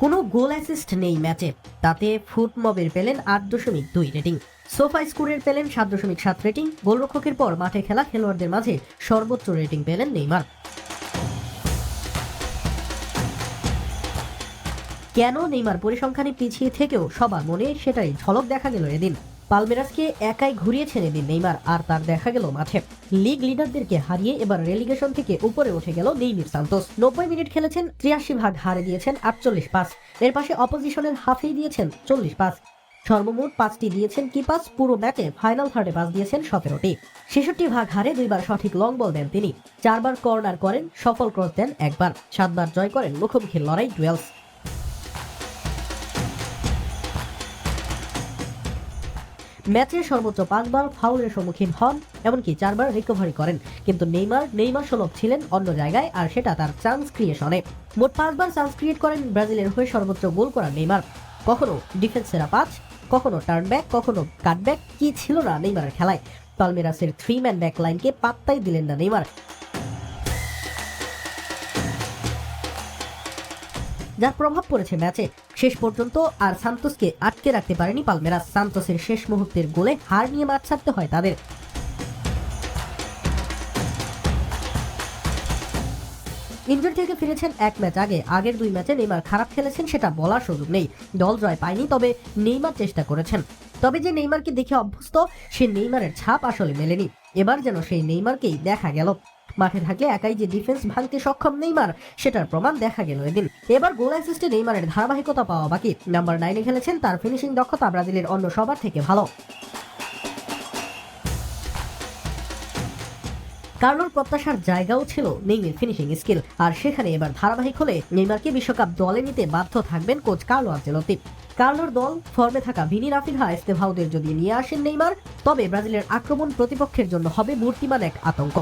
কোনো goal assist নেই ম্যাচে। তাতে ফুট মবের পেলেন আট দশমিক দুই রেটিং সোফা স্কোরের পেলেন সাত দশমিক সাত রেটিং গোলরক্ষকের পর মাঠে খেলা খেলোয়াড়দের মাঝে সর্বোচ্চ রেটিং পেলেন নেইমার। কেন নেইমার পরিসংখ্যানে পিছিয়ে থেকেও সবার মনে সেটাই ঝলক দেখা গেল এদিন। পালমেরাসকে একাই ঘুরিয়েছেন দিন নেইমার, আর তার দেখা গেল মাঠে। লিগ লিডারদেরকে হারিয়ে এবার রেলিগেশন থেকে উপরে উঠে গেল নেইমির সান্তোস। নব্বই মিনিট খেলেছেন, ত্রিয়াশি ভাগ হারে দিয়েছেন, আটচল্লিশ পাস এর পাশে অপোজিশনের হাফেই দিয়েছেন, চল্লিশ পাস সর্বমোট পাঁচটি দিয়েছেন কি পাস পুরো ম্যাচে ফাইনাল থার্ডে পাস দিয়েছেন সতেরোটি। ছেষট্টি ভাগ হারে দুইবার সঠিক লং বল দেন তিনি। চারবার কর্নার করেন, সফল ক্রস দেন একবার। সাতবার জয় করেন মুখোমুখি লড়াই ডুয়েলস ম্যাচে সর্বোচ্চ পাঁচবার ফাউলের সম্মুখীন হন, এমনকি চারবার রিকভারি করেন। কিন্তু নেইমার নেইমার সুলভ ছিলেন অন্য জায়গায়, আর সেটা তার চান্স ক্রিয়েশনে মোট পাঁচবার চান্স ক্রিয়েট করেন ব্রাজিলের হয়ে সর্বোচ্চ গোল করা নেইমার। কখনো ডিফেন্স সেরা পাঁচ কখনো টার্ন ব্যাক কখনো কাটব্যাক কি ছিল না নেইমারের খেলায়? পালমেরাসের থ্রি ম্যান ব্যাক লাইনকে পাত্তাই দিলেন না নেইমার। যার প্রভাব পড়েছে ম্যাচে। শেষ পর্যন্ত আর সান্তোসকে আটকে রাখতে পারেনি পালমেরাস। সান্তোসের শেষ মুহূর্তের গোলে হার নিয়ে মাঠ ছাড়তে হয় তাদের। ইনজুরি থেকে ফিরেছেন এক ম্যাচ আগে। আগের দুই ম্যাচে নেইমার খারাপ খেলেছেন সেটা বলার সুযোগ নেই। দল জয় পায়নি, তবে নেইমার চেষ্টা করেছেন। তবে যে নেইমারকে দেখে অভ্যস্ত, সে নেইমারের ছাপ আসলে মেলেনি। এবার যেন সেই নেইমারকেই দেখা গেল। মাঠে থাকলে একাই যে ডিফেন্স ভাঙতে সক্ষম নেইমার, সেটার প্রমাণ দেখা গেল এদিন। এবার গোল অ্যাসিস্টে নেইমারের ধারাবাহিকতা পাওয়া বাকি। নাম্বার নাইনে খেলেছেন তার ফিনিশিং দক্ষতা ব্রাজিলের অন্য সবার থেকে ভালো। কার্লোর প্রত্যাশার জায়গাও ছিল নেইমের ফিনিশিং স্কিল আর সেখানে এবার ধারাবাহিক হলে নেইমারকে বিশ্বকাপ দলে নিতে বাধ্য থাকবেন কোচ কার্লো আঞ্চেলতি কার্লোর দল ফর্মে থাকা ভিনি রাফিনহা এস্তেভাউদের যদি নিয়ে আসেন নেইমার, তবে ব্রাজিলের আক্রমণ প্রতিপক্ষের জন্য হবে মূর্তিমান এক আতঙ্ক।